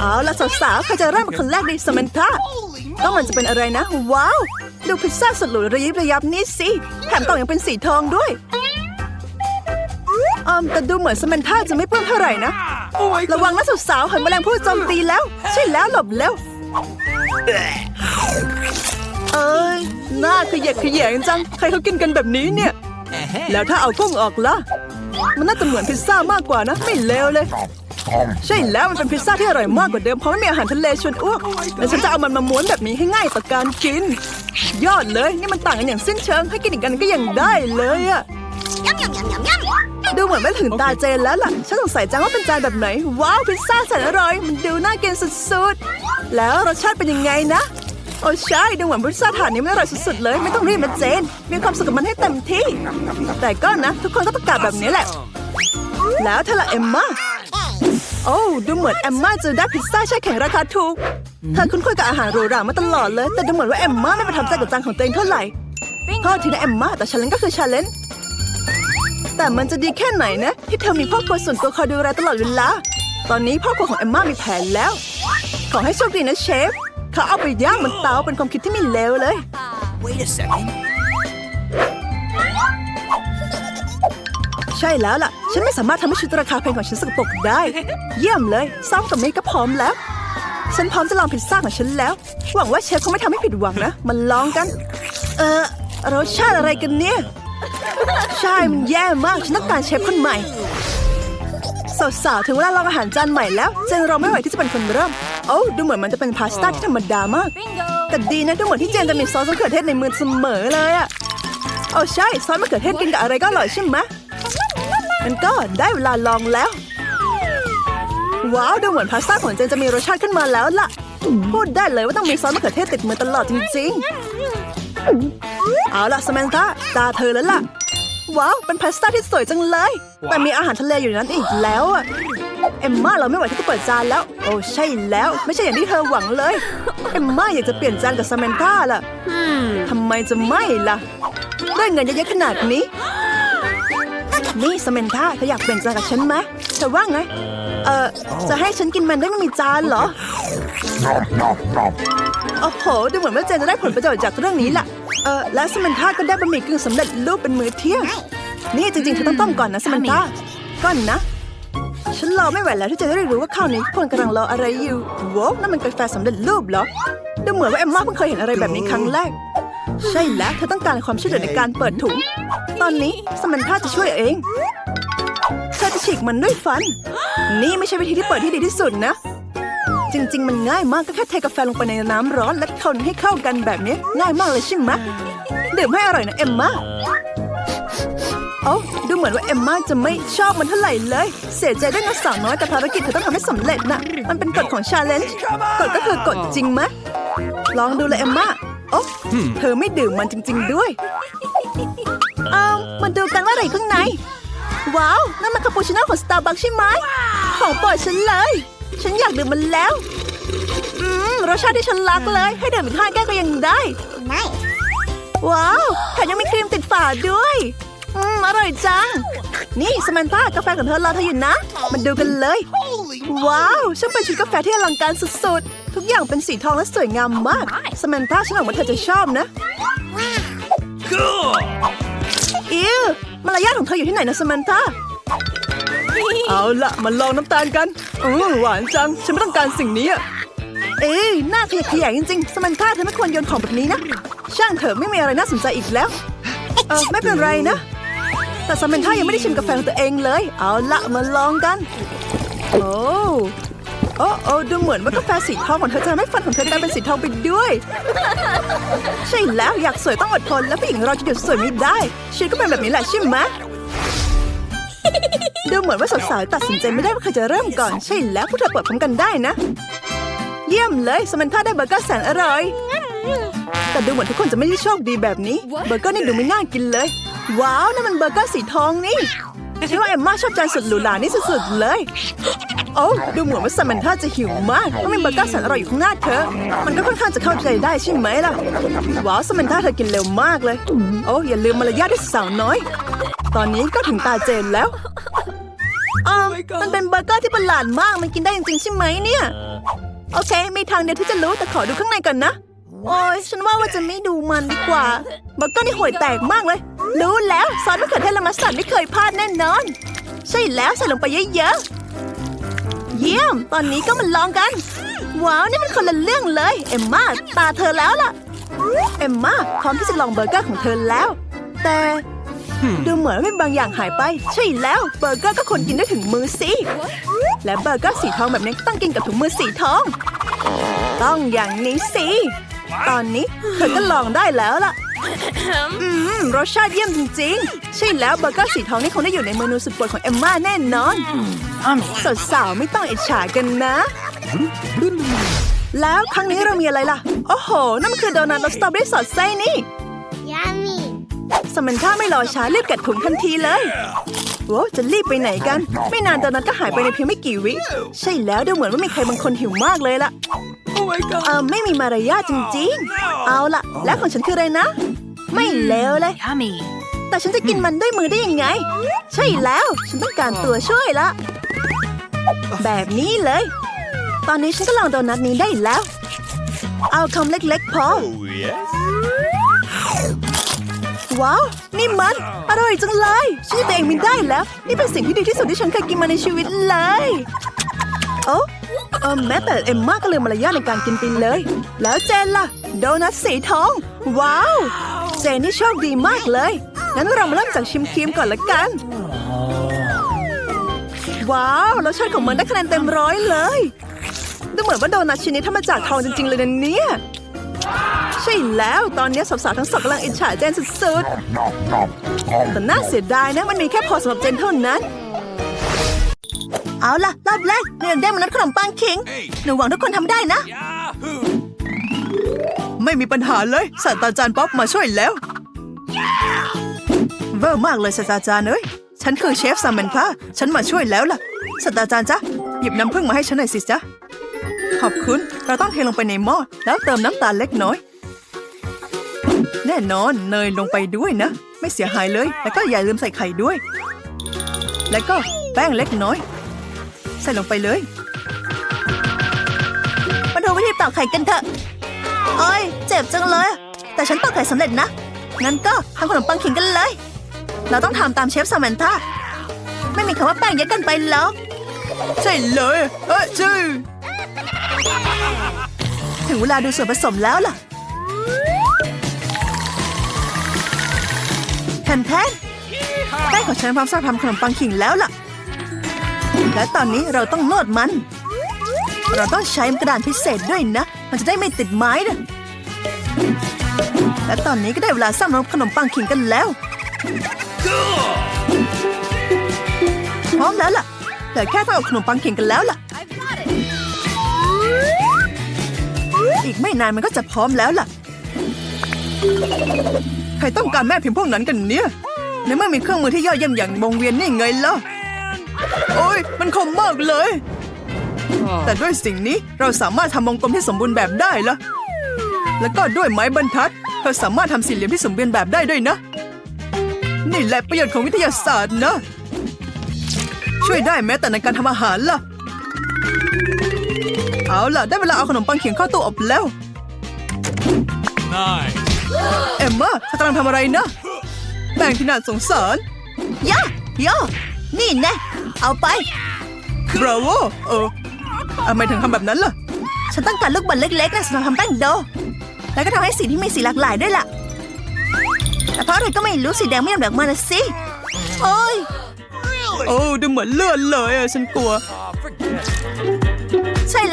เอาละสาวๆใครจะเริ่มเป็นคนแรกดีสมันธาก็มันจะเป็นอะไรนะ ว้าว ดูพิซซ่าสุดหรูระยิบระยับนี่สิแถมกล่องยังเป็นสีทองด้วยอืมแต่ดูเหมือนสมันธาจะไม่เพิ่มเท่าไหร่นะ ระวังนะสาวๆเห็นแมลงผู้โจมตีแล้ว ใช่แล้วหลบแล้วเอ้ยหน้าขยะแขยงจัง ใครเขากินกันแบบนี้เนี่ย แล้วถ้าเอากุ้งออกล่ะ มันน่าจะเหมือนพิซซ่ามากกว่านะ ไม่เลวเลย ใช่แล้วมันเป็นพิซซ่าที่อร่อยมากกว่าเดิมเพราะไม่มีอาหารทะเลชวนอ้วกแล้วฉันจะเอามันมาม้วนแบบนี้ให้ง่ายต่อการกิน ยอดเลยนี่มันต่างกันอย่างสิ้นเชิงให้กินอีกกันก็ยังได้เลยอะดูเหมือนไม่ถึงตาเจนแล้วล่ะ ฉันสงสัยจังว่าเป็นจานแบบไหน ว้าวพิซซ่าแสนอร่อย มันดูน่ากินสุดๆ แล้วรสชาติเป็นยังไงนะ โอ้ใช่ ดูเหมือนพิซซ่าถาดนี้มันอร่อยสุดๆเลย ไม่ต้องรีบนะเจน มีความสุขกับมันให้เต็มที่ แต่ก็นะ ทุกคนก็ประกาศแบบนี้แหละ แล้วเธอละเอมมา โอ้ดูเหมือนแอมมาจะได้พิซซ่าแช่แข็งราคาถูกเธอคุ้นเคยกับอาหารหรูหรามาตลอดเลย แต่ดูเหมือนว่าแอมมาไม่ประทับใจกับจานของตัวเองเท่าไหร่โทษทีนะแอมมาแต่ชาเลนก็คือชาเลนแต่มันจะดีแค่ไหนนะ ที่เธอมีพ่อครัวส่วนตัวคอยดูแลตลอดเวลาตอนนี้พ่อครัวของแอมมามีแผนแล้ว ขอให้โชคดีนะเชฟเขาเอาไปย่างบนเตาเป็นความคิดที่ไม่เลวเลย Wait a second. ช่แล้วล่ะ ฉันไม่สามารถทำให้ชุดราคาแพงของฉันสกปรกได้ เยี่ยมเลยซ้อมกับเมย์ก็พร้อมแล้ว ฉันพร้อมจะลองพิซซ่าของฉันแล้ว หวังว่าเชฟคงไม่ทำให้ผิดหวังนะมาลองกัน เออรสชาติอะไรกันเนี่ย ใช่ มันแย่มาก ฉันต้องการเชฟคนใหม่ สาวๆ ถึงเวลาลองอาหารจานใหม่แล้ว เจนเราไม่ไหวที่จะเป็นคนเริ่ม โอ้ดูเหมือนมันจะเป็นพาสต้าที่ธรรมดามาก แต่ดีนะ ดูเหมือนที่เจนจะมีซอสมะเขือเทศในมือเสมอเลยอะโอ้ใช่ ซอสมะเขือเทศกินกับอะไรก็อร่อยใช่ไหม มันก็ได้เวลาลองแล้ว ว้าวดูเหมือนพาสต้าของเจนจะมีรสชาติขึ้นมาแล้วล่ะ พูดได้เลยว่าต้องมีซอสมะเขือเทศติดมือตลอดจริงๆ เอาล่ะสม a นธาตาเธอแล้วล่ะ ว้าวเป็นพาสต้าที่สวยจังเลย แต่มีอาหารทะเลอยู่ในนั้นอีกแล้วอะเอมม่าเราไม่ไหวที่จะเปิดจานแล้ว โอ้ใช่แล้ว ไม่ใช่อย่างที่เธอหวังเลย เอมม่าอยากจะเปลี่ยนจานกับสม a นธาล่ะทำไมจะไม่ล่ะ ได้เงินเยอะๆขนาดนี้ นี่สม a นธาเธออยากเปลี่ยนจานกับฉันไหมเธอว่าไง เออจะให้ฉันกินมันได้ไม่มีจานเหรอโอ้โห ดูเหมือนว่าเจนจะได้ผลประโยชน์จากเรื่องนี้แหละเออและสมันธาก็ได้บะหมี่กึ่งสำเร็จรูปเป็นมื้อเที่ยง นี่จริงๆเธอต้องต้มก่อนนะสมันธาก่อนนะฉันรอไม่ไหวแล้วที่จะได้รู้ว่าข้าวนี้ทุกคนกำลังรออะไรอยู่โว้วนั่นมันกาแฟสำเร็จรูปเหรอดูเหมือนว่าเอมม่าเพิ่งเคยเห็นอะไรแบบนี้ครั้งแรก ใช่แล้วเธอต้องการความช่วยเหลือในการเปิดถุง ตอนนี้สมันธาจะช่วยเองเธอจะฉีกมันด้วยฟัน นี่ไม่ใช่วิธีที่เปิดที่ดีที่สุดนะ จริง ๆ มันง่ายมากก็แค่เทกาแฟลงไปในน้ำร้อนและคนให้เข้ากันแบบนี้ง่ายมากเลยใช่ไหมดื่มให้อร่อยนะเอมมาโอ้ดูเหมือนว่าเอมมาจะไม่ชอบมันเท่าไหร่เลย เสียใจด้วยนะสาวน้อยแต่ภารกิจเธอต้องทำให้สำเร็จนะมันเป็นกฎของชาเลนจ์กฎก็คือกฎจริงไหมลองดูเลยเอมมา โอ้เธอไม่ดื่มมันจริง ๆ ด้วย เอามาดูกันว่าอะไรข้างใน ว้าว นั่นมันคาปูชิโน่ของสตาร์บัคใช่ไหม ของโปรดฉันเลย ฉันอยากดื่มมันแล้ว อืม รสชาติที่ฉันรักเลย ให้ดื่มอีกห้าแก้วก็ยังได้ Nice. ว้าวแถมยังมีครีมติดฝาด้วย อืมอร่อยจัง นี่สมันต้ากาแฟของเธอรอเธออยู่นะมาดูกันเลย ว้าวช่างเป็นชุดกาแฟที่อลังการสุดๆ ทุกอย่างเป็นสีทองและสวยงามมาก สมันต้าฉันหวังว่าเธอจะชอบนะ Cool. อิวมารยาทของเธออยู่ที่ไหนนะสมันต้าเอาละมาลองน้ำตาลกันอือหวานจัง ฉันไม่ต้องการสิ่งนี้อะเอ้ยหน้าขยะแขยงจริงๆ สมันต้าเธอไม่ควรโยนของแบบนี้นะ ช่างเถอะไม่มีอะไรน่าสนใจอีกแล้ว เออไม่เป็นไรนะ แต่สมันต้ายังไม่ได้ชิมกาแฟของตัวเองเลย เอาละมาลองกัน โอ้โอ้โอ้ดูเหมือนว่ากาแฟสีทองของเธอจะทำให้ฟันของเธอกลายเป็นสีทองไปด้วย ใช่แล้วอยากสวยต้องอดทน แล้วผู้หญิงเราจะหยุดสวยไม่ได้ชีวิตก็เป็นแบบนี้แหละใช่ไหมดูเหมือนว่าสาวๆตัดสินใจไม่ได้ว่าใครจะเริ่มก่อน ใช่แล้วพวกเธอเปิดพร้อมกันได้นะ เยี่ยมเลยสมันท่าได้เบอร์เกอร์แสนอร่อย แต่ดูเหมือนทุกคนจะไม่ได้โชคดีแบบนี้ เบอร์เกอร์นี่ดูไม่น่ากินเลย ว้าวนั่นมันเบอร์เกอร์สีทองนี่ฉันว่าเอมม่าชอบจานสุดหรูหรานี่สุดๆเลย โอ้ดูเหมือนว่าสมันท่าจะหิวมากเพราะมีเบอร์เกอร์แสนอร่อยอยู่ข้างหน้าเธอ มันก็ค่อนข้างจะเข้าใจได้ใช่ไหมล่ะ ว้าวสมันท่าเธอกินเร็วมากเลย โอ้อย่าลืมมารยาทด้วยสาวน้อย ตอนนี้ก็ถึงตาเจนแล้วเออมันเป็นเบอร์เกอร์ที่ประหลาดมาก มันกินได้จริงๆใช่ไหมเนี่ย โอเคมีทางเดียวที่จะรู้แต่ขอดูข้างในก่อนนะ โอ้ยฉันว่าว่าจะไม่ดูมันดีกว่าบอร์เกอร์นี่ห่วยแตกมากเลย รู้แล้วซอสมะเขือเทศละมัสตาร์ดไม่เคยพลาดแน่นอน ใช่แล้วใส่ลงไปเยอะๆ เยี่ยม ตอนนี้ก็มาลองกัน ว้าว นี่มันคนละเรื่องเลย เอ็มมาตาเธอแล้วล่ะ เอ็มมาพร้อมที่จะลองเบอร์เกอร์ของเธอแล้ว แต่ดูเหมือนว่ามีบางอย่างหายไป ใช่แล้วเบอร์เกอร์ก็คนกินได้ถึงมือสิและเบอร์เกอร์สีทองแบบนี้ต้องกินกับถุงมือสีทอง ต้องอย่างนี้สิ ตอนนี้เธอก็ลองได้แล้วล่ะ อืมรสชาติเยี่ยมจริงๆ ใช่แล้วเบอร์เกอร์สีทองนี่คงได้อยู่ในเมนูสุดโปรดของเอมม่าแน่นอนสาวๆไม่ต้องอิจฉากันนะ แล้วครั้งนี้เรามีอะไรล่ะ โอ้โห นั่นมันคือโดนัทรสสตรอเบอรี่สอดไส้นี่ Yummy. สมันค่าไม่รอช้ารีบกัดถุงทันทีเลย โว้จะรีบไปไหนกัน ไม่นานโดนัทก็หายไปในเพียงไม่กี่วิ ใช่แล้วดูเหมือนว่ามีใครบางคนหิวมากเลยล่ะ Oh my god. เออไม่มีมารยาทจริงๆ เอาล่ะ แล้วของฉันคืออะไรนะ ไม่เลวเลย Yummy. แต่ฉันจะกินมันด้วยมือได้ยังไง ใช่แล้ว ฉันต้องการตัวช่วยละแบบนี้เลย ตอนนี้ฉันก็ลองโดนัทนี้ได้แล้ว เอาคำเล็กๆพอ ว้าว นี่มัน อร่อยจังเลยช่วยตัวเองไม่ได้แล้ว นี่เป็นสิ่งที่ดีที่สุดที่ฉันเคยกินมาในชีวิตเลยโอ้เออแม้แต่เอ็มมาก็เลืมมารยาทในการกินไปเลย แล้วเจนล่ะ โดนัทสีทอง ว้าว เจนนี่โชคดีมากเลย งั้นเรามาเริ่มจากชิมครีมก่อนละกัน ว้าวรสชาติของมันได้คะแนนเต็มร้อยเลย ดูเหมือนว่าโดนัทชิ้นนี้ทำมาจากทองจริง ๆ เลยนะเนี่ย ใช่แล้วตอนนี้สาวๆทั้งสองกำลังอิจฉาเจนสุดๆแต่น่าเสียดายนะมันมีแค่พอสำหรับเจนเท่านั้น เอาล่ะรอบแรกเราได้มนุษย์ขนมปังคิงหนูหวังทุกคนทำได้นะ Yahoo! ไม่มีปัญหาเลยศาสตราจารย์ป๊อปมาช่วยแล้ว เวอร์มากเลยศาสตราจารย์เอ้ยฉันคือเชฟซามเมนพาฉันมาช่วยแล้วล่ะศาสตราจารย์จ๊ะหยิบน้ำผึ้งมาให้ฉันหน่อยสิจ๊ะ ขอบคุณ เราต้องเทลงไปในหม้อแล้วเติมน้ำตาลเล็กน้อย แน่นอนเนยลงไปด้วยนะ ไม่เสียหายเลย แล้วก็อย่าลืมใส่ไข่ด้วย แล้วก็แป้งเล็กน้อย ใส่ลงไปเลย มาดูวิธีตอกไข่กันเถอะโอ้ยเจ็บจังเลย แต่ฉันตอกไข่สำเร็จนะ งั้นก็ทำขนมปังขิงกันเลย เราต้องทำตามเชฟซามันธาไม่มีคำว่าแป้งเยอะเกันไปหรอกใช่เลยเอ้ยจื้อ ถึงเวลาดูส่วนผสมแล้วล่ะแทนแทนแป้ของฉันพร้อมสำหรับทำขนมปังขิงแล้วล่ะ และตอนนี้เราต้องนวดมัน เราต้องใช้กระดานพิเศษด้วยนะ มันจะได้ไม่ติดไม้นะและตอนนี้ก็ได้เวลาสร้างขนมปังขิงกันแล้วพร้อมแล้วล่ะเหลือแค่ทำเอาขนมปังขิงกันแล้วล่ะ อีกไม่นานมันก็จะพร้อมแล้วล่ะ ใครต้องการแม่พิมพ์พวกนั้นกันเนี่ยในเมื่อมีเครื่องมือที่ยอดเยี่ยมอย่างวงเวียนนี่ไงล่ะ โอ้ยมันคมมากเลย แต่ด้วยสิ่งนี้เราสามารถทำวงกลมที่สมบูรณ์แบบได้ละแล้วก็ด้วยไม้บรรทัดเราสามารถทำสี่เหลี่ยมที่สมบูรณ์แบบได้ด้วยนะ นี่แหละประโยชน์ของวิทยาศาสตร์นะ ช่วยได้แม้แต่ในการทำอาหารล่ะ เอาล่ะ ได้เวลาเอาขนมปังเขียงเข้าตู้อบแล้ว Nice. เอ็มมาเธอกำลังทำอะไรนะแบ่งที่น่าสงสารย่าย่านี่แน่เอาไปบราโวเออทำไมถึงทำแบบนั้นล่ะ ฉันต้องการลูกบอลเล็กๆนะสำหรับทำแป้งโด แล้วก็ทำให้สีที่มีสีหลากหลายด้วยล่ะ แต่เพราะอะไรก็ไม่รู้สีแดงไม่ยอมแดกมานะสิ โอ้ย โอ้ดูเหมือนเลือดเลยอะฉันกลัว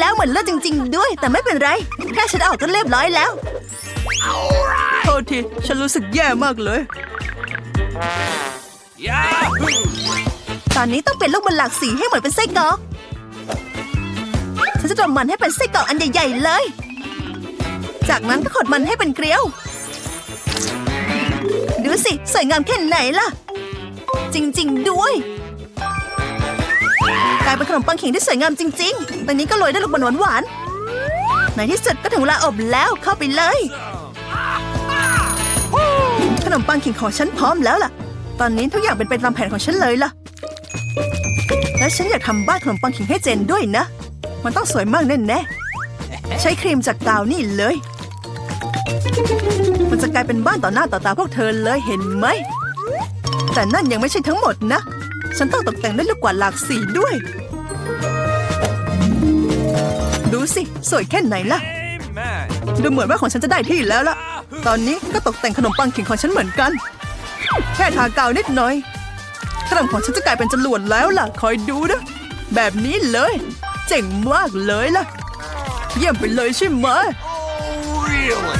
แล้วเหมือนเลือดจริง ๆ ด้วย แต่ไม่เป็นไร แค่ฉันเอาออกก็เรียบร้อยแล้ว โทษที ฉันรู้สึกแย่มากเลย Yahoo! ตอนนี้ต้องเป็นลูกบอลหลากสีให้เหมือนเป็นไส้กรอก ฉันจะทำมันให้เป็นไส้กรอกอันใหญ่ๆเลย จากนั้นก็ขดมันให้เป็นเกลียว ดูสิสวยงามแค่ไหนล่ะ จริง ๆ ด้วย กลายเป็นขนมปังขิงที่สวยงามจริงๆ ตอนนี้ก็โรยด้วยลูกบอลหวานๆในที่สุดก็ถึงเวลาอบแล้วเข้าไปเลย ขนมปังขิงของฉันพร้อมแล้วล่ะ ตอนนี้ทุกอย่างเป็นไปตามแผนของฉันเลยล่ะ และฉันอยากทำบ้านขนมปังขิงให้เจนด้วยนะ มันต้องสวยมากแน่ๆ ใช้ครีมจากกาวนี่เลย มันจะกลายเป็นบ้านต่อหน้าต่อตาพวกเธอเลยเห็นไหม แต่นั่นยังไม่ใช่ทั้งหมดนะ ฉันต้องตกแต่งด้วยลูกกวาดหลากสีด้วย ดูสิ สวยแค่ไหนล่ะ Amen. ดูเหมือนว่าของฉันจะได้ที่แล้วล่ะ ตอนนี้ก็ตกแต่งขนมปังขิงของฉันเหมือนกัน แค่ทากาวนิดหน่อยขนมของฉันจะกลายเป็นจรวดแล้วล่ะ คอยดูนะ แบบนี้เลย เจ๋งมากเลยล่ะ เยี่ยมไปเลยใช่ไหม Really?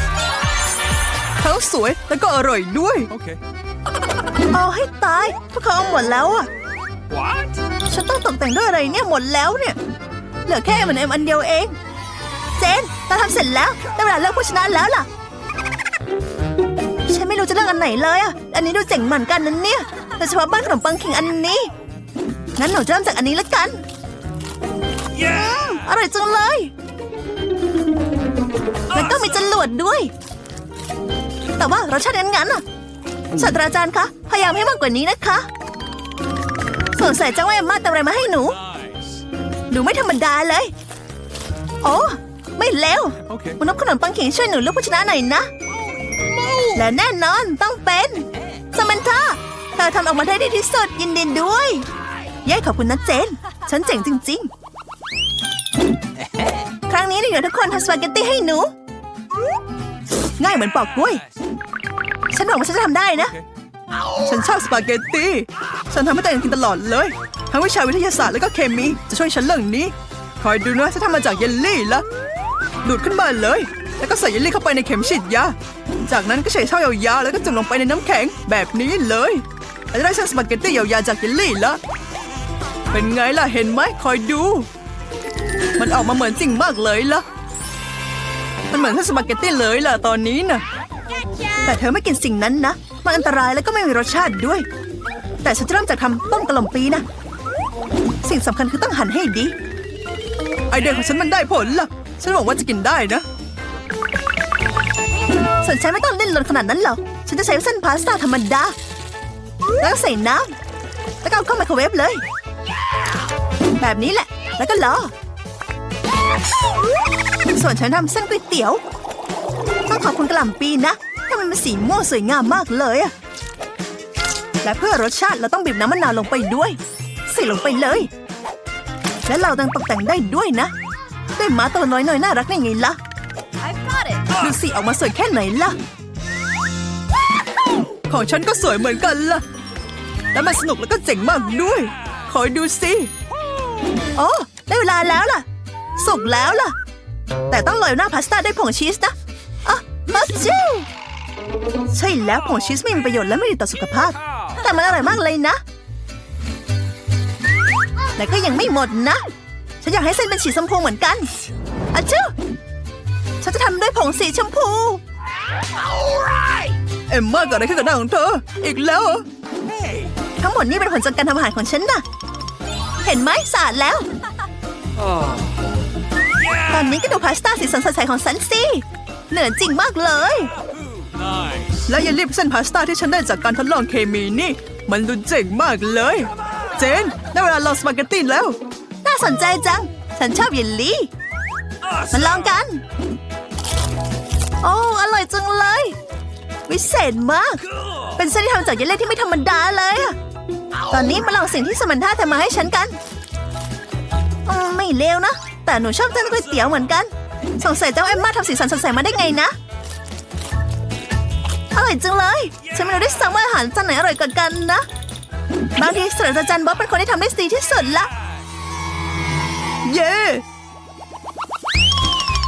ทั้งสวยแล้วก็อร่อยด้วย Okay. เอาให้ตาย พวกเขาเอาหมดแล้วอะ What? ฉันต้องตกแต่งด้วยอะไรเนี่ยหมดแล้วเนี่ย เหลือแค่มันเอ็มอันเดียวเอง เจนเราทำเสร็จแล้วได้เวลาเลือกผู้ชนะแล้วล่ะ ฉันไม่รู้จะเลือกอันไหนเลยอะ อันนี้ดูเจ๋งเหมือนกันนั่นเนี่ยโดยเฉพาะบ้านขนมปังคิงอันนี้ งั้นหนูจะเริ่มจากอันนี้ละกัน Yeah. อร่อยจังเลย แล้วก็มีจรวดด้วย แต่ว่ารสชาติงั้นๆอะศาสตราจารย์คะ พยายามให้มากกว่านี้นะคะ สงสัยเจ้าแม่มาทำอะไรมาให้หนู Nice. ดูไม่ธรรมดาเลย โอ้ไม่เลว Okay. มนุษย์ขนมปังขิงช่วยหนูเลือกผู้ชนะหน่อยนะ และแน่นอนต้องเป็นสมันธาเธอทำออกมาได้ดีที่สุดยินดีด้วยเย้ขอบคุณนะเจน ฉันเจ๋งจริง ๆ ครั้งนี้เดี๋ยวทุกคนทำสปาเกตตี้ให้หนู ง่ายเหมือนปอกกล้วย ฉันหวังว่าฉันจะทำได้นะ Okay. ฉันชอบสปาเกตตี้ ฉันทำให้ตัวเองกินตลอดเลย ทั้งวิชาวิทยาศาสตร์และก็เคมีจะช่วยฉันเรื่องนี้ คอยดูนะฉันทำมาจากเยลลี่ละดูดขึ้นมาเลย แล้วก็ใส่เยลลี่เข้าไปในเข็มฉีดยา จากนั้นก็ใส่ช่อยาวๆแล้วก็จุ่มลงไปในน้ำแข็งแบบนี้เลยเราจะได้เส้นสปาเกตตี้ยาวๆจากเยลลี่ละเป็นไงล่ะเห็นไหมคอยดู มันออกมาเหมือนจริงมากเลยละมันเหมือนเส้นสปาเกตตี้เลยล่ะตอนนี้นะแต่เธอไม่กินสิ่งนั้นนะ มันอันตรายแล้วก็ไม่มีรสชาติด้วย แต่ฉันจะเริ่มจากทำต้มกระหล่ำปีนะ สิ่งสำคัญคือต้องหั่นให้ดี ไอเดียของฉันมันได้ผลล่ะ ฉันหวังว่าจะกินได้นะ ส่วนฉันไม่ต้องเล่นลนขนาดนั้นหรอก ฉันจะใช้เส้นพาสต้าธรรมดา แล้วใส่น้ำแล้วก็เอาเข้าไมโครเวฟเลย แบบนี้แหละ แล้วก็รอ ส่วนฉันทำเส้นก๋วยเตี๋ยว ต้องขอบคุณกระหล่ำปีนะถ้ามันเป็นสีม่วงสวยงามมากเลยอะ และเพื่อรสชาติเราต้องบีบน้ำมะนาวลงไปด้วย ใส่ลงไปเลย และเราต้องตกแต่งได้ด้วยนะด้วยหมาตัวน้อยๆน่ารักนี่ไงล่ะ I've got it. ดูสิออกมาสวยแค่ไหนล่ะ ของฉันก็สวยเหมือนกันล่ะ แล้วมันสนุกแล้วก็เจ๋งมากด้วย คอยดูสิโอ้ได้เวลาแล้วล่ะ สุกแล้วล่ะ แต่ต้องโรยหน้าพาสต้าด้วยผงชีสนะอะมาจิวใช่แล้วผงชีสไม่มีประโยชน์และไม่ดีต่อสุขภาพ แต่มันอร่อยมากเลยนะและก็ยังไม่หมดนะ ฉันอยากให้เส้นเป็นสีชมพูเหมือนกันอะจูฉันจะทำด้วยผงสีชมพู เอ็มมาเกิดอะไรขึ้นกับหน้าของเธอ อีกแล้วเหรอ Hey. ทั้งหมดนี่เป็นผลจากการทำอาหารของฉันน่ะเห็นไหมสะอาดแล้ว Oh. ตอนนี้ก็ดูพาสต้าสีสันสดใสของฉันสิ เหนือจริงมากเลย Nice. และอย่ารีบเส้นพาสต้าที่ฉันได้จากการทดลองเคมีนี่ มันดูเจ๋งมากเลย เจน ได้เวลาลองสปาเกตตีแล้ว น่าสนใจจัง ฉันชอบเยลลี่ มาลองกัน โอ้อร่อยจังเลย วิเศษมาก เป็นเส้นที่ทำจากเยลลี่ที่ไม่ธรรมดาเลยอะตอนนี้มาลองสิ่งที่สมันท่าทำมาให้ฉันกัน ไม่เลวนะ แต่หนูชอบเส้นก๋วยเตี๋ยวเหมือนกัน สงสัยเจ้าเอ็มมาทำสีสันสดใสมาได้ไงนะ ร่อยจังเลย ฉันไม่รู้ด้วยซ้ำว่าอาหารจานไหนอร่อยกว่ากันนะ บางทีศาสตราจารย์บ๊อบเป็นคนที่ทำได้ดีที่สุดละ เย้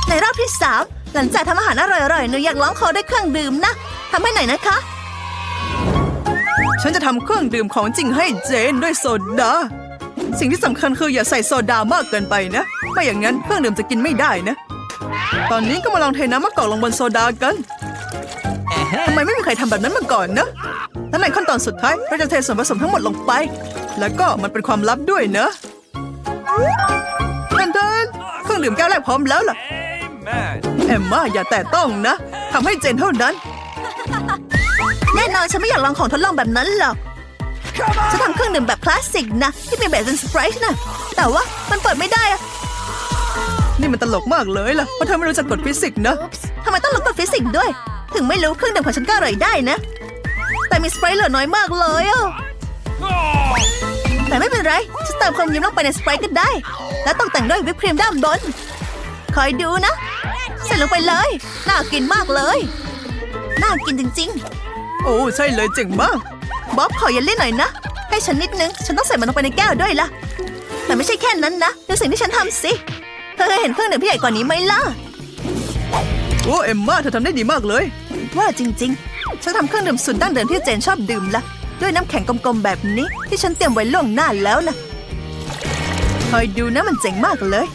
ในรอบที่สามหลังจากทำอาหารอร่อยๆหนูอยากร้องขอด้วยเครื่องดื่มนะทำให้หน่อยนะคะ ฉันจะทำเครื่องดื่มของจริงให้เจนด้วยโซดาสิ่งที่สำคัญคืออย่าใส่โซดามากเกินไปนะ ไม่อย่างนั้นเครื่องดื่มจะกินไม่ได้นะ ตอนนี้ก็มาลองเทน้ำมะกอกลงบนโซดากัน ทำไมไม่มีใครทำแบบนั้นมาก่อนนะและในขั้นตอนสุดท้ายเราจะเทส่วนผสมทั้งหมดลงไป แล้วก็มันเป็นความลับด้วยเนอะทันทันเครื่องดื่มแก้วแรกพร้อมแล้วล่ะ Amen. เอมมาอย่าแตะต้องนะทำให้เจนเท่านั้น แน่นอนฉันไม่อยากลองของทดลองแบบนั้นหรอกฉันทำเครื่องดื่มแบบคลาสสิกนะ ที่เป็นแบบเป็นสไปร์นะ แต่ว่ามันเปิดไม่ได้อะนี่มันตลกมากเลยล่ะเพราะเธอไม่รู้จักกฎฟิสิกส์นะทำไมต้องลดกฎฟิสิกส์ด้วย ถึงไม่รู้เครื่องดื่มของฉันก็อร่อยได้นะ แต่มีสไปร์เหลือน้อยมากเลยอะ Oh! แต่ไม่เป็นไรฉันเติมความยิ้มลงไปในสไปร์ก็ได้ แล้วตกแต่งด้วยวิปครีมด้านบน คอยดูนะ ใส่ลงไปเลย น่ากินมากเลย น่ากินจริงโอ้ใช่เลยเจ๋งมากๆบ๊อบขอเยลลี่หน่อยนะ ให้ฉันนิดนึง ฉันต้องใส่มันลงไปในแก้วด้วยล่ะ แต่ไม่ใช่แค่นั้นนะ ดูสิ่งที่ฉันทำสิ เธอเคยเห็นเครื่องดื่มที่ใหญ่กว่านี้ไหมล่ะ โอ้เอมมาเธอทำได้ดีมากเลย ว่าจริงๆ ฉันทำเครื่องดื่มสุดดั้งเดิมที่เจนชอบดื่มละด้วยน้ำแข็งกลมๆแบบนี้ที่ฉันเตรียมไว้ล่วงหน้าแล้วนะคอยดูนะมันเจ๋งมากเลย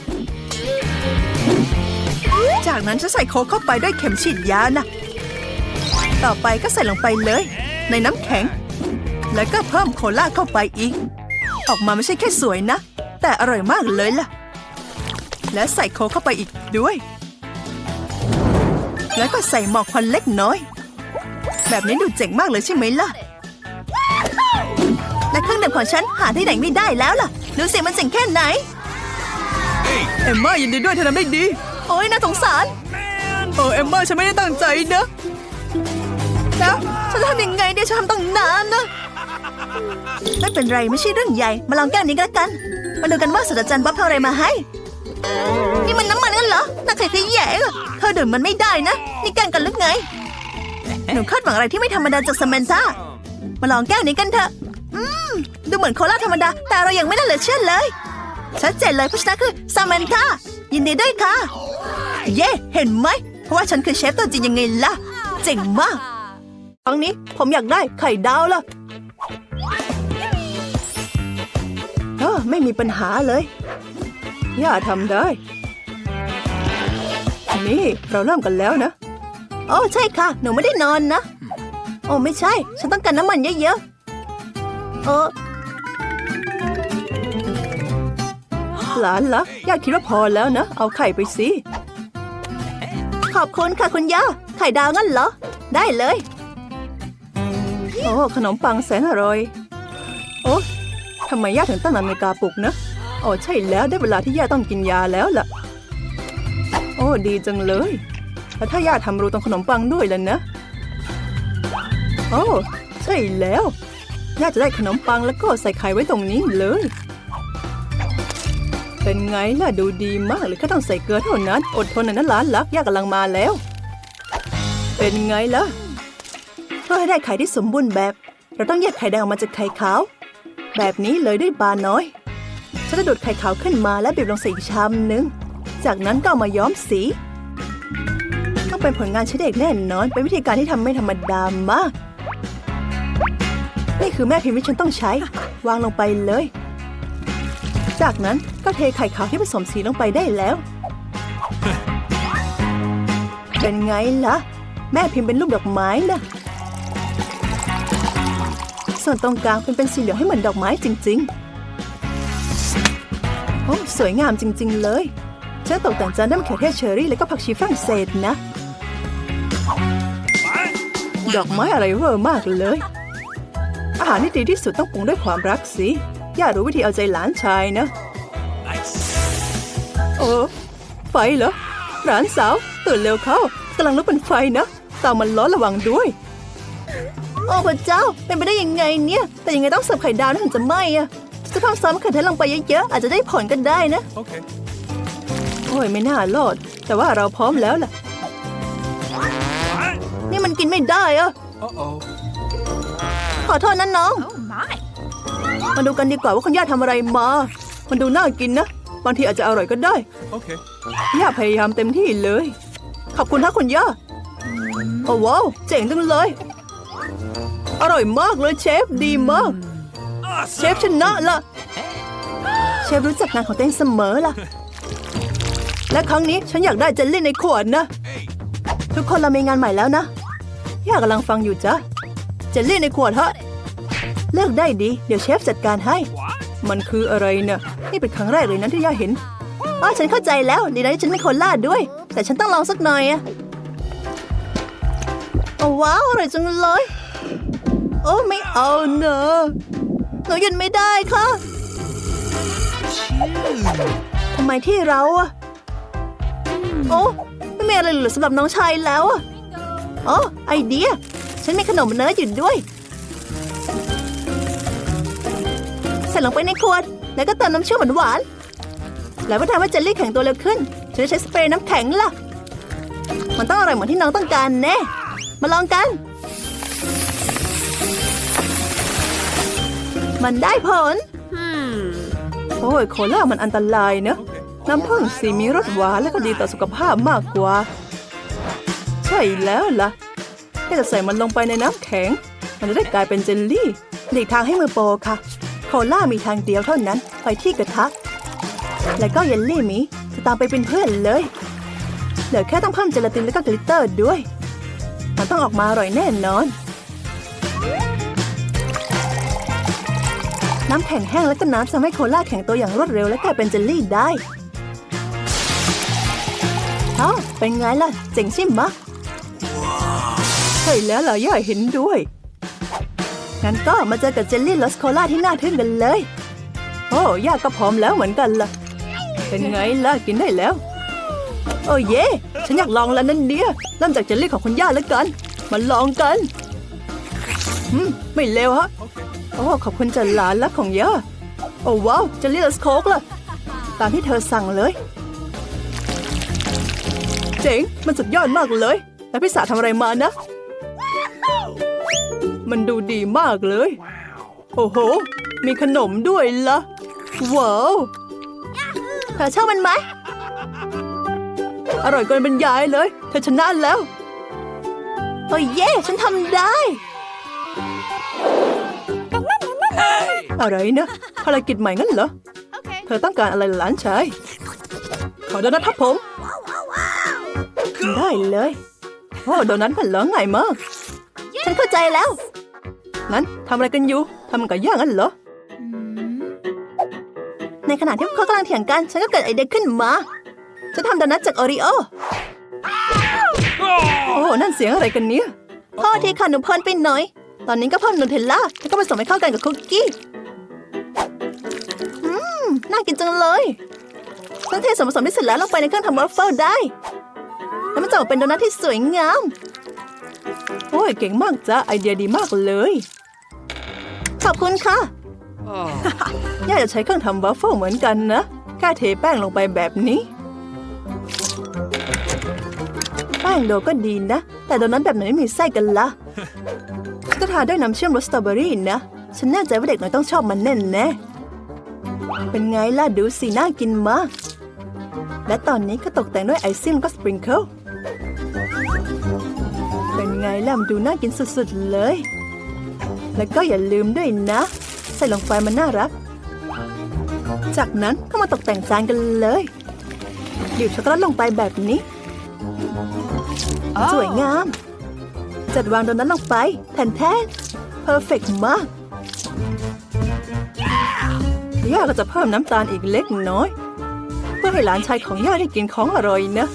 จากนั้นฉันใส่โค้กเข้าไปด้วยเข็มฉีดยานะต่อไปก็ใส่ลงไปเลย ในน้ำแข็ง แล้วก็เพิ่มโคลาเข้าไปอีก ออกมาไม่ใช่แค่สวยนะ แต่อร่อยมากเลยล่ะ และใส่โค้กเข้าไปอีกด้วย แล้วก็ใส่หมอกควันเล็กน้อย แบบนี้ดูเจ๋งมากเลยใช่ไหมล่ะ และเครื่องดื่มของฉันหาที่ไหนไม่ได้แล้วล่ะ ดูสิมันเจ๋งแค่ไหน Hey, เอมมายินดีด้วยเธอทำได้ดี โอ้ยน่าสงสาร man! เออเอมมาฉันไม่ได้ตั้งใจนะแล้วฉันจะทำยังไงดีฉันทำตั้งนานนะไม่เป็นไรไม่ใช่เรื่องใหญ่ มาลองแก้วนี้ก็แล้วกัน มาดูกันว่าศาสตราจารย์บ๊อบทำอะไรมาให้ นี่มันน้ำมันกันเหรอน่าเคยขยแย่อะเธอดื่มมันไม่ได้นะ นี่แกล้งกันหรือไง หนูคาดหวังอะไรที่ไม่ธรรมดาจากสมนธามาลองแก้วนี้กันเถอะอืมดูเหมือนโคลาธรรมดา แต่เรายังไม่ได้เหลือเชื่อเลย ชัดเจนเลยผู้ชนะคือซามนธายินดีด้วยค่ะ เย่เห็นไหมเพราะว่าฉันคือเชฟตัวจริงยังไงล่ะ เจ๋งมากครั้งนี้ผมอยากได้ไข่ดาวล่ะเออไม่มีปัญหาเลย ย่าทำได้ นี่เราเริ่มกันแล้วนะ โอ้ใช่ค่ะ หนูไม่ได้นอนนะ โอ้ไม่ใช่ ฉันต้องการน้ำมันเยอะๆ เออหลานละย่าคิดว่าพอแล้วนะ เอาไข่ไปสิ ขอบคุณค่ะคุณย่า ไข่ดาวงั้นเหรอ ได้เลย โอ้ขนมปังแสนอร่อย โอ้ทำไมย่าถึงตั้งนาฬิกาปลุกนะ โอ้ใช่แล้วได้เวลาที่ย่าต้องกินยาแล้วล่ะ โอ้ดีจังเลย แล้วถ้าย่าทำรูตรงขนมปังด้วยล่ะนะ โอ้ใช่แล้ว ย่าจะได้ขนมปังแล้วก็ใส่ไข่ไว้ตรงนี้เลย เป็นไงล่ะดูดีมากเลยแค่ต้องใส่เกลือเท่านั้น อดทนหน่อยนะหลานรักย่ากำลังมาแล้ว เป็นไงล่ะเพื่อให้ได้ไข่ที่สมบูรณ์แบบ เราต้องแยกไข่แดงออกมาจากไข่ขาว แบบนี้เลยด้วยบาน้อย ฉันจะดูดไข่ขาวขึ้นมาและบีบลงใส่อีกชามหนึ่งจากนั้นก็เอามาย้อมสี ต้องเป็นผลงานชิ้นเด็กแน่นอน เป็นวิธีการที่ทำไม่ธรรมดามาก นี่คือแม่พิมพ์ที่ฉันต้องใช้ วางลงไปเลย จากนั้นก็เทไข่ขาวที่ผสมสีลงไปได้แล้ว เป็นไงล่ะ แม่พิมพ์เป็นรูปดอกไม้นะส่วนตรงกลางเป็นเป็นสีเหลืองให้เหมือนดอกไม้จริง ๆ อ้สวยงามจริง ๆ เลยฉันตกแต่งจานด้วยมะเขือเทศเชอรี่ แล้วก็ผักชีฝรั่งเศสนะ ดอกไม้อะไรเวอร์มากเลย อาหารที่ดีที่สุดต้องปรุงด้วยความรักสิย่ารู้วิธีเอาใจหลานชายนะ Nice. โอ้ไฟเหรอหลานสาว ตื่นเร็วเข้ากำลังลุกเป็นไฟนะเตามันร้อนระวังด้วย โอ้พระเจ้าเป็นไปได้ยังไงเนี่ย แต่ยังไงต้องเสิร์ฟไข่ดาวนะถึงจะไหมอะ จะเพิ่มซอสมะเขือเทศลงไปเยอะๆ อาจจะได้ผลกันได้นะ Okay. โอ้ยไม่น่ารอด แต่ว่าเราพร้อมแล้วล่ะ What? นี่มันกินไม่ได้อะ Uh-oh. ขอโทษนะน้อง มาดูกันดีกว่าว่าคุณย่าทำอะไรมา มันดูน่ากินนะ บางทีอาจจะอร่อยก็ได้ Okay. ย่าพยายามเต็มที่เลย ขอบคุณนะคุณย่า โอ้ว้าว เจ๋งจังเลย อร่อยมากเลยเชฟ ดีมาก เชฟ Awesome. ชนะละเชฟรู้จักงานของตัวเองเสมอล่ะ และครั้งนี้ฉันอยากได้เจลลี่ในขวดนะ Hey. ทุกคนเรามีงานใหม่แล้วนะย่ากำลังฟังอยู่จ้ะเจลลี่ในขวดฮะเลือกได้ดี เดี๋ยวเชฟจัดการให้ What? มันคืออะไรเนะ่ะนี่เป็นครั้งแรกเลยนะที่ย่าเห็นอ๋อฉันเข้าใจแล้วดีนะที่ฉันไม่คนล่าด้วย แต่ฉันต้องลองสักหน่อยอะโอ้ว้าวอร่อยจังเลย โอ้ไม่เอาเนอะ หนูหยุดไม่ได้ค่ะทำไมที่เราอะโอ้ไม่มีอะไรเหลือสำหรับน้องชายแล้วอะโอ้ไอเดีย ฉันมีขนมเนยอยู่ด้วย ใส่ลงไปในขวด แล้วก็เติมน้ำเชื่อมหวานๆแล้วเพื่อทำให้เจลลี่แข็งตัวเร็วขึ้นฉันจะใช้สเปรย์น้ำแข็งล่ะ มันต้องอร่อยเหมือนที่น้องต้องการแน่ มาลองกัน มันได้ผล โอ้ยโคลามันอันตรายเนอะ น้ำผึ้งสีมีรสหวานและก็ดีต่อสุขภาพมากกว่า ใช่แล้วล่ะแค่จะใส่มันลงไปในน้ำแข็ง มันจะได้กลายเป็นเจลลี่หลีกทางให้มือโปรค่ะ โคลามีทางเดียวเท่านั้น ไปที่กระทะ แล้วก็เยลลี่หมีจะตามไปเป็นเพื่อนเลย เหลือแค่ต้องเพิ่มเจลาตินและก็กลิตเตอร์ด้วย มันต้องออกมาอร่อยแน่นอน น้ำแข็งแห้งและก็น้ำจะทำให้โคลาแข็งตัวอย่างรวดเร็วและกลายเป็นเจลลี่ได้เอ้าเป็นไงล่ะ เจ๋งใช่ไหมะใช่แล้วเหรอย่าเห็นด้วย งั้นก็มาเจอกับเจลลี่ลอสโคลาที่น่าทึ่งกันเลย โอ้ย่าก็พร้อมแล้วเหมือนกันล่ะ เป็นไงล่ะกินได้แล้ว โอ้เย่ฉันอยากลองแล้วนั่นเนี่ยเริ่มจากเจลลี่ของคุณย่าแล้วกัน มาลองกันอืมไม่เลวฮะ โอ้ขอบคุณจันหลานและของย่าโอ้ว้าวเจลลี่ลสโคกล่ะ ตามที่เธอสั่งเลย เจ๋ง มันสุดยอดมากเลย แล้วพี่สาทำอะไรมานะ มันดูดีมากเลย โอ้โห มีขนมด้วยล่ะ ว้าวเธอชอบมันไหม อร่อยเกินบรรยายเลย เธอชนะแล้ว โอ้ยเย่ฉันทำได้ อะไรนะภารกิจใหม่งั้นเหรอ เธอต้องการอะไรหลานชาย ขอโดนัทครับผม ได้เลย โอ้โดนัทมันเหรอง่ายมาก ฉันเข้าใจแล้ว นั้นทำอะไรกันอยู่ทำกับย่างงั้นเหรอ ในขณะที่พวกเขากำลังเถียงกัน ฉันก็เกิดไอเดียขึ้นมา ฉันทำโดนัทจากโอรีโอ โอ้ นั่นเสียงอะไรกันเนี่ยพ่อทีค่ะหนูเพลินไปหน่อย ตอนนี้ก็เพิ่มนูเทลล่าแล้วก็ผสมให้เข้ากันกับคุกกี้ อืม น่ากินจังเลยฉันเทส่วนผสมที่เสร็จแล้วลงไปในเครื่องทำวัฟเฟิลได้ แล้วมันจะออกเป็นโดนัทที่สวยงาม โอ้ย เก่งมากจ้ะไอเดียดีมากเลย ขอบคุณค่ะย่าจะใช้เครื่องทำวัฟเฟิลเหมือนกันนะแค่เทแป้งลงไปแบบนี้ แป้งโดก็ดีนะ แต่โดนัทแบบไหนไม่มีไส้กันละก็ทานด้วยน้ำเชื่อมรสสตรอเบอรี่นะ ฉันแน่ใจว่าเด็กน้อยต้องชอบมันแน่แน่เป็นไงล่ะดูสิน่ากินมาก และตอนนี้ก็ตกแต่งด้วยไอซิ่งแล้วก็สปริงเกิลเป็นไงล่ะมันดูน่ากินสุดๆเลย แล้วก็อย่าลืมด้วยนะ ใส่ลงไปมันน่ารัก จากนั้นก็มาตกแต่งจานกันเลยดิบช็อกโกแลตลงไปแบบนี้ สวยงาม จัดวางโดนัทลงไปแทนแทนเพอร์เฟกมากย่าก็จะเพิ่มน้ำตาลอีกเล็กน้อย เพื่อให้หลานชายของย่าได้กินของอร่อยนะ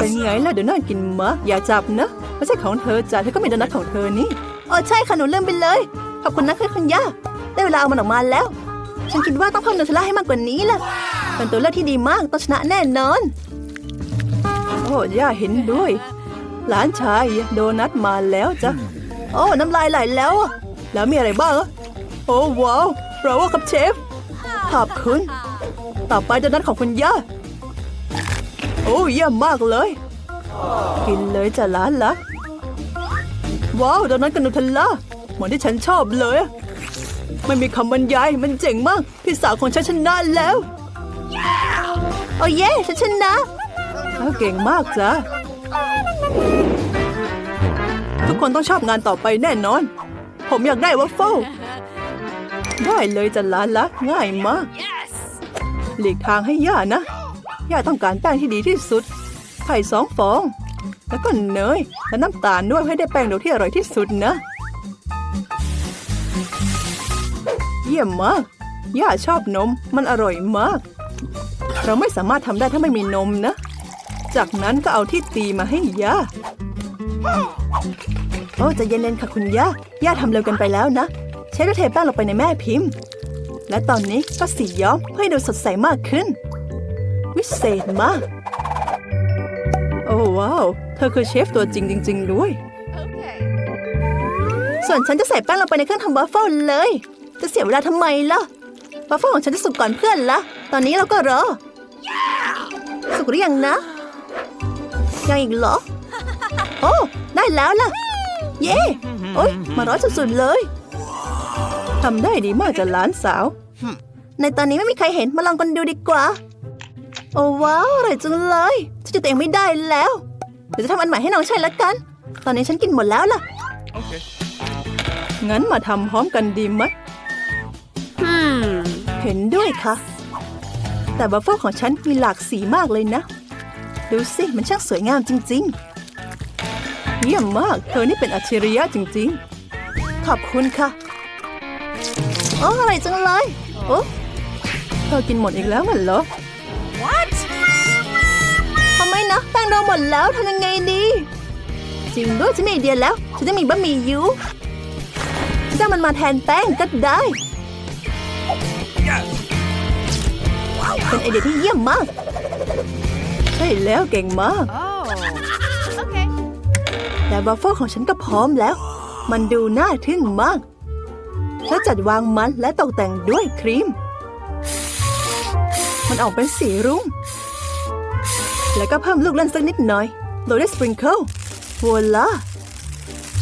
เป็นไงล่ะเดี๋ยวน่ากินมากอย่าจับนะไม่ใช่ของเธอจ้ะเธอก็มีโดนัทของเธอนี่อ๋อใช่ค่ะหนูลืมไปเลย ขอบคุณนะคือคุณย่าได้เวลาเอามันออกมาแล้ว ฉันคิดว่าต้องเพิ่มนูเทลล่าให้มากกว่านี้ล่ะเป็นตัวเลือกที่ดีมากต้องชนะแน่นอนโอ้ ย่าเห็นด้วย หลานชายโดนัทมาแล้วจ้ะ โอ้ น้ำลายไหลแล้วอะแล้วมีอะไรบ้างอะโอ้ว้าวบราโวครับเชฟ ขอบคุณ ต่อไปโดนัทของคุณย่า โอ้เยี่ยมมากเลย กินเลยจ้ะหลานละว้าวโดนัทกับนูเทลล่าเหมือนที่ฉันชอบเลยอะไม่มีคำบรรยายมันเจ๋งมาก พี่สาวของฉันชนะแล้ว โอ้เย่ฉันชนะ อ้าวเก่งมากจ้ะทุกคนต้องชอบงานต่อไปแน่นอน ผมอยากได้วัฟเฟิลได้เลยจ้ะหลานละง่ายมาก หลีกทางให้ย่านะ ย่าต้องการแป้งที่ดีที่สุด ไข่สองฟอง แล้วก็เนย และน้ำตาลด้วยให้ได้แป้งโดที่อร่อยที่สุดนะ เยี่ยมมาก ย่าชอบนม มันอร่อยมาก เราไม่สามารถทำได้ถ้าไม่มีนมนะ จากนั้นก็เอาที่ตีมาให้ย่าโอ้ใจะเย็นๆค่ะคุณย่า ย่าทำเร็วเกันไปแล้วนะเชฟได้เทแป้งลงไปในแม่พิมพ์ และตอนนี้ก็สีย้อมเพื่อให้ดูสดใสมากขึ้น วิเศษมาก โอ้ว้าว เธอคือเชฟตัวจริงจริง ๆ ด้วย ส่วนฉันจะใส่แป้งลงไปในเครื่องทำวาฟเฟิลเลย จะเสียเวลาทำไมล่ะวาฟเฟิลของฉันจะสุกก่อนเพื่อนละ ตอนนี้เราก็รอ สุกหรือยังนะ ยังอีกเหรอ โอ้ ได้แล้วล่ะ เย้โอ้ยมาร้อนสุดๆเลยทำได้ดีมากจ้ะหลานสาว ในตอนนี้ไม่มีใครเห็นมาลองกันดูดีกว่า โอ้ว้าวอร่อยจังเลยฉันจะตัวเองไม่ได้แล้วเดี๋ยวจะทำอันใหม่ให้น้องชายละกัน ตอนนี้ฉันกินหมดแล้วล่ะ Okay. งั้นมาทำพร้อมกันดีไหมเห็นด้วยค่ะ แต่บัฟเฟิลของฉันมีหลากสีมากเลยนะ ดูสิมันช่างสวยงามจริง ๆ เยี่ยมมาก เธอนี่เป็นอัจฉริยะจริง ๆ ขอบคุณค่ะโอ้อร่อยจังเลยโอ้เธอกินหมดอีกแล้วเหรอ What ทำไมนะแป้งเราหมดแล้วทำยังไงดีจริงด้วยฉันมีไอเดียแล้วฉันจะมีบะหมี่ยูฉันจะเอามันมาแทนแป้งก็ได้ Yes. เป็นไอเดียที่เยี่ยมมาก ใช่แล้วเก่งมาก Oh Okay แต่บัฟเฟิลของฉันก็พร้อมแล้ว มันดูน่าทึ่งมากฉันจัดวางมันและตกแต่งด้วยครีม มันออกเป็นสีรุ้ง แล้วก็เพิ่มลูกเล่นสักนิดหน่อยโรยด้วยสปริงเกิลวัวล่า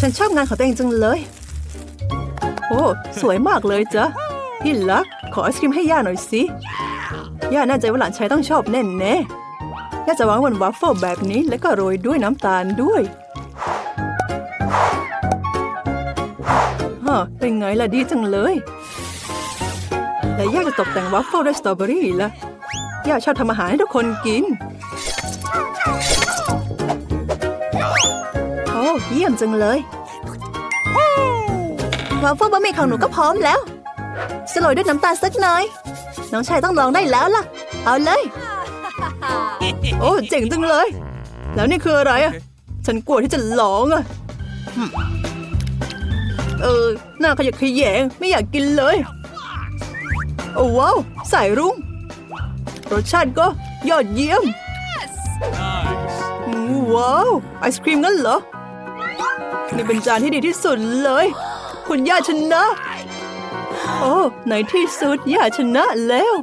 ฉันชอบงานของตัวเองจังเลย โอ้ สวยมากเลยจ้ะพี่ลัก ขอไอศครีมให้ย่าหน่อยสิ ย่าแน่ใจว่าหลานชายต้องชอบแน่แน่ ๆย่าจะวางบนวัฟเฟิลแบบนี้แล้วก็โรยด้วยน้ำตาลด้วยฮะเป็นไงล่ะดีจังเลยแต่ย่าจะตกแต่งวัฟเฟิลด้วยสตรอเบอรี่ละย่าชอบทำอาหารให้ทุกคนกิน โอ้เยี่ยมจังเลย วัฟเฟิลบะหมี่ของหนูก็พร้อมแล้วจะโรยด้วยน้ำตาลสักหน่อย น้องชายต้องลองได้แล้วล่ะ เอาเลย โอ้เจ๋งจังเลย แล้วนี่คืออะไรอะ ฉันกลัวที่จะลองอะ เออ หน้าขยักขยงไม่อยากกินเลย โอ้ว้าวใส่รุ้งรสชาติก็ยอดเยี่ยม Nice. อืมว้าว ไอศครีมงั้นเหรอ นี่เป็นจานที่ดีที่สุดเลย คุณย่าชนะ โอ้ในที่สุดย่าชนะแล้ว